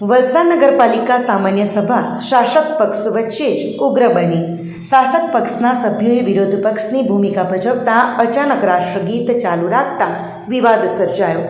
વલસાડ નગરપાલિકા સામાન્ય સભા શાસક પક્ષ વચ્ચે જ ઉગ્ર બની. શાસક પક્ષના સભ્યોએ વિરોધ પક્ષની ભૂમિકા ભજવતા અચાનક રાષ્ટ્રગીત ચાલુ રાખતા વિવાદ સર્જાયો.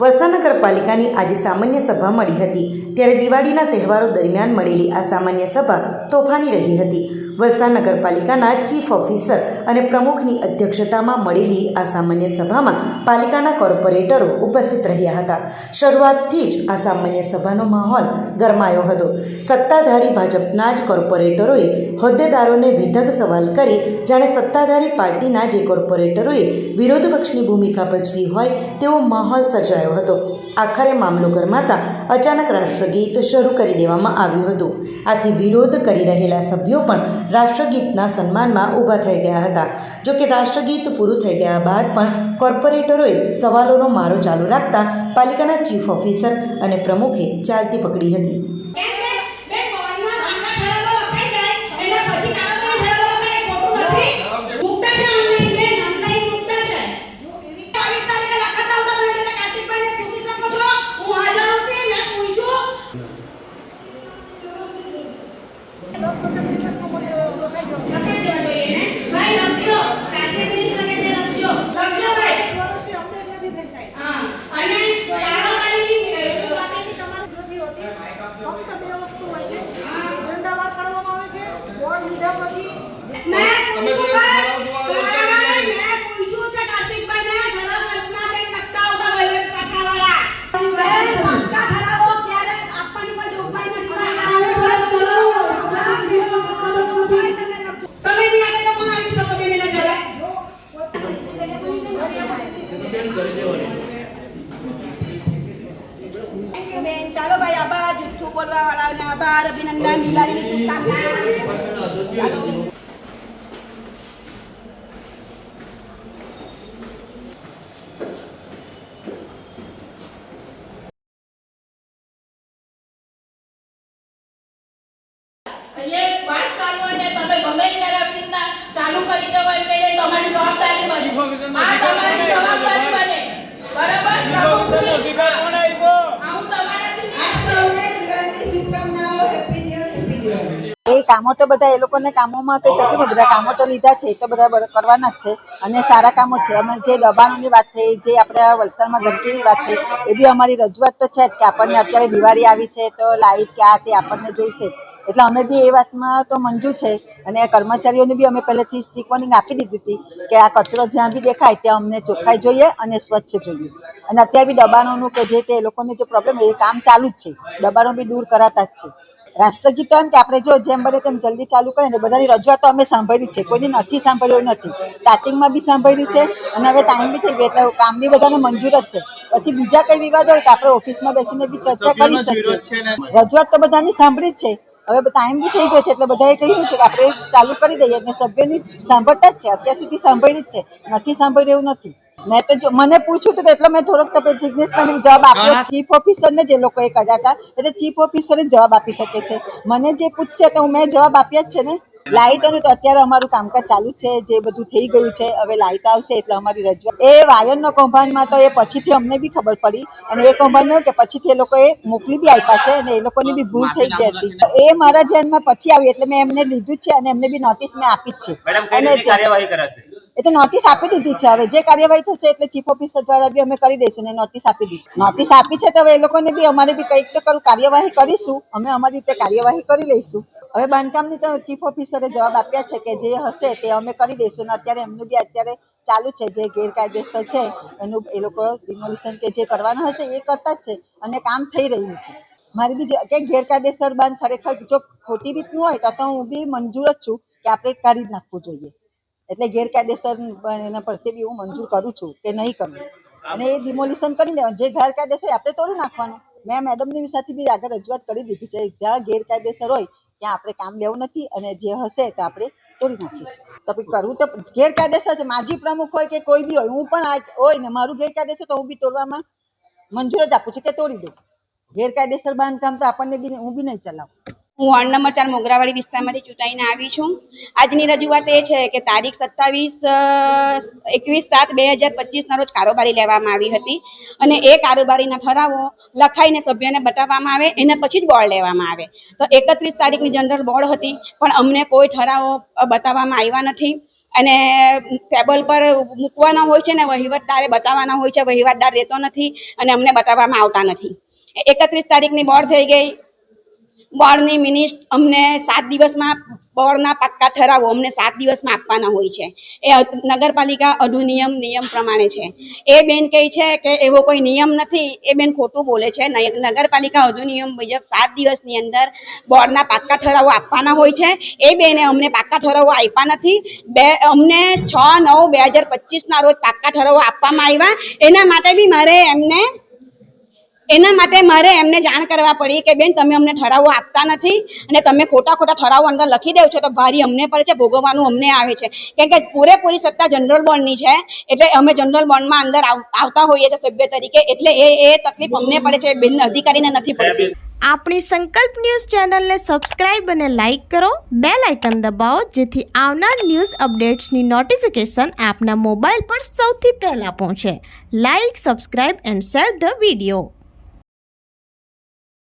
વલસાડ નગરપાલિકાની આજે સામાન્ય સભા મળી હતી. ત્યારે દિવાળીના તહેવારો દરમિયાન મળેલી આ સામાન્ય સભા તોફાની રહી હતી. વલસાડ નગરપાલિકાના ચીફ ઓફિસર અને પ્રમુખની અધ્યક્ષતામાં મળેલી આ સામાન્ય સભામાં પાલિકાના કોર્પોરેટરો ઉપસ્થિત રહ્યા હતા. શરૂઆતથી જ આ સામાન્ય સભાનો માહોલ ગરમાયો હતો. સત્તાધારી ભાજપના જ કોર્પોરેટરોએ હોદ્દેદારોને વિધક સવાલ કરી, જાણે સત્તાધારી પાર્ટીના જે કોર્પોરેટરોએ વિરોધ પક્ષની ભૂમિકા ભજવી હોય તેવો માહોલ સર્જાયો. હતો. આખરે મામલો ગરમાતા અચાનક રાષ્ટ્રગીત શરૂ કરી દેવામાં આવ્યું હતું. આથી વિરોધ કરી રહેલા સભ્યો પણ રાષ્ટ્રગીતના સન્માનમાં ઊભા થઈ ગયા હતા. જો કે રાષ્ટ્રગીત પૂરું થઈ ગયા બાદ પણ કોર્પોરેટરોએ સવાલોનો મારો ચાલુ રાખતા પાલિકાના ચીફ ઓફિસર અને પ્રમુખે ચાલતી પકડી હતી. baju tu bolwa wala nya bara binan nani lari ni sukan એ કામો તો બધા એ લોકોને કામોમાં કંઈ તકલીફ બધા કામો તો લીધા છે, એ તો બધા કરવાના જ છે. અને સારા કામો છે. અમે જે દબાણોની વાત થઈ, જે આપણે વલસાડમાં ગંદકીની વાત થઈ, એ બી અમારી રજૂઆત તો છે જ કે આપણને અત્યારે દિવાળી આવી છે, તો લાઈટ કે આ તે આપણને જોઈશે જ. એટલે અમે બી એ વાતમાં તો મંજૂર છે. અને કર્મચારીઓને બી અમે પહેલેથી સ્ટીક વોર્નિંગ આપી દીધી હતી કે આ કચરો જ્યાં બી દેખાય, ત્યાં અમને ચોખ્ખાઈ જોઈએ અને સ્વચ્છ જોઈએ. અને અત્યારે બી દબાણોનું કે જે તે લોકોને જે પ્રોબ્લેમ એ કામ ચાલુ જ છે. દબાણો બી દૂર કરાતા જ છે. રાષ્ટ્રગીત એમ કે આપણે જો જેમ બને તેમ જલ્દી ચાલુ કરીએ ને બધાની રજૂઆતો અમે સાંભળી છે. કોઈની નથી સાંભળ્યું નથી. સ્ટાર્ટિંગમાં બી સાંભળી છે અને હવે ટાઈમ બી થઈ ગયો એટલે કામ બી બધાને મંજૂર જ છે. પછી બીજા કઈ વિવાદ હોય તો આપણે ઓફિસમાં બેસીને બી ચર્ચા કરી શકીએ. રજૂઆત તો બધાની સાંભળી જ છે. હવે ટાઈમ બી થઈ ગયો છે એટલે બધાએ કહ્યું છે કે આપણે ચાલુ કરી દઈએ. અને સભ્યની સાંભળતા જ છે. અત્યાર સુધી સાંભળી જ છે. નથી સાંભળ્યું એવું નથી. મેં તો મને પૂછ્યું હતું એટલે મેં થોડોક તો જિજ્ઞેશભાઈને જવાબ આપ્યો. ચીફ ઓફિસરને જે લોકોએ કર્યા હતા એટલે ચીફ ઓફિસર જ જવાબ આપી શકે છે. મને જે પૂછશે તો હું મેં જવાબ આપ્યા જ છે ને. લાઇટોનું તો અત્યારે અમારું કામકાજ ચાલુ છે જે બધું થઈ ગયું છે હવે લાઇટ આવશે એટલે અમારી રજૂઆત. એ વાયરનો કૌભાંડમાં તો એ પછીથી અમને બી ખબર પડી અને એ કૌભાંડમાં કે પછીથી એ લોકોએ મોકલી બી આપ્યા છે અને એ લોકોની બી ભૂલ થઈ ગઈ હતી. તો એ મારા ધ્યાનમાં પછી આવી એટલે મેં એમને લીધું છે અને એમને બી નોટિસ મેં આપી જ છે. અને કાર્યવાહી કરાશે? એ તો નોટિસ આપી દીધી છે. હવે જે કાર્યવાહી થશે એટલે ચીફ ઓફિસર દ્વારા બી અમે કરી દઈશું ને નોટિસ આપી દીધી. નોટિસ આપી છે તો હવે એ લોકોને બી અમારે બી કંઈક તો કરું, કાર્યવાહી કરીશું. અમે અમારી રીતે કાર્યવાહી કરી લઈશું. હવે બાંધકામની તો ચીફ ઓફિસરે જવાબ આપ્યા છે કે જે હશે તે અમે કરી દઈશું. ને અત્યારે એમનું બી અત્યારે ચાલુ છે, જે ગેરકાયદેસર છે, એનું એ લોકો ડિમોલિશન કે જે કરવાના હશે એ કરતા જ છે અને કામ થઈ રહ્યું છે. મારી બી કે ગેરકાયદેસર બાંધ ખરેખર જો ખોટી રીતનું હોય તો હું બી મંજૂર જ છું કે આપણે કરી નાખવું જોઈએ. એટલે ગેરકાયદેસર એના પ્રત્યે બી હું મંજૂર કરું છું કે નહીં કરવું અને એ ડિમોલિશન કરી દેવાનું. જે ગેરકાયદેસર આપણે તોડી નાખવાનું. મેં મેડમની સાથે બી આગળ રજૂઆત કરી દીધી છે. જ્યાં ગેરકાયદેસર હોય, ત્યાં આપણે કામ લેવું નથી અને જે હશે તો આપણે તોડી નાખીશું. તો કરવું તો ગેરકાયદેસર છે. માજી પ્રમુખ હોય કે કોઈ બી હોય, હું પણ હોય ને મારું ગેરકાયદેસર તો હું બી તોડવામાં મંજૂર જ આપું છું કે તોડી દઉં. ગેરકાયદેસર બાંધકામ તો આપણને બી, હું બી નહીં ચલાવું. હું વોર્ડ નંબર ચાર મોગરાવાડી વિસ્તારમાંથી ચૂંટાઈને આવી છું. આજની રજૂઆત એ છે કે તારીખ સત્તાવીસ એકવીસ સાત બે હજાર પચીસના રોજ કારોબારી લેવામાં આવી હતી અને એ કારોબારીના ઠરાવો લખાઈને સભ્યને બતાવવામાં આવે, એના પછી જ બોર્ડ લેવામાં આવે. તો એકત્રીસ તારીખની જનરલ બોર્ડ હતી, પણ અમને કોઈ ઠરાવો બતાવવામાં આવ્યા નથી. અને ટેબલ પર મૂકવાના હોય છે ને વહીવટદારે બતાવવાના હોય છે, વહીવટદાર રહેતો નથી અને અમને બતાવવામાં આવતા નથી. એકત્રીસ તારીખની બોર્ડ થઈ ગઈ બોર્ડની મિનિસ્ટ અમને સાત દિવસમાં બોર્ડના પાક્કા ઠરાવો અમને સાત દિવસમાં આપવાના હોય છે. એ નગરપાલિકા અધિનિયમ, નિયમ પ્રમાણે છે. એ બેન કહે છે કે એવો કોઈ નિયમ નથી. એ બેન ખોટું બોલે છે. નગરપાલિકા અધિનિયમ મુજબ સાત દિવસની અંદર બોર્ડના પાક્કા ઠરાવો આપવાના હોય છે. એ બેને અમને પાક્કા ઠરાવો આપ્યા નથી. બે, અમને છ નવ બે હજાર પચીસના રોજ પાક્કા ઠરાવો આપવામાં આવ્યા. એના માટે બી મારે એમને એના માટે મારે એમને જાણ કરવા પડી કે, બેન, તમે અમને ઠરાવો આપતા નથી અને તમે ખોટા ખોટા ઠરાવો અંદર લખી દેવ છો, તો ભારી અમને પડે છે, ભોગવવાનું અમને આવે છે. કેમ કે પૂરેપૂરી સત્તા જનરલ બોન્ડની છે, એટલે અમે જનરલ બોન્ડમાં અંદર આવ- આવતા હોઈએ છીએ સભ્ય તરીકે, એટલે એ એ તકલીફ અમને પડે છે, બેન અધિકારીને નથી પડતી. આપણી સંકલ્પ ન્યૂઝ ચેનલને સબસ્ક્રાઇબ અને લાઇક કરો બે લાઇકન દબાવો, જેથી આવનાર ન્યૂઝ અપડેટ્સની નોટિફિકેશન આપના મોબાઈલ પર સૌથી પહેલાં પહોંચે. Like, subscribe and share the video.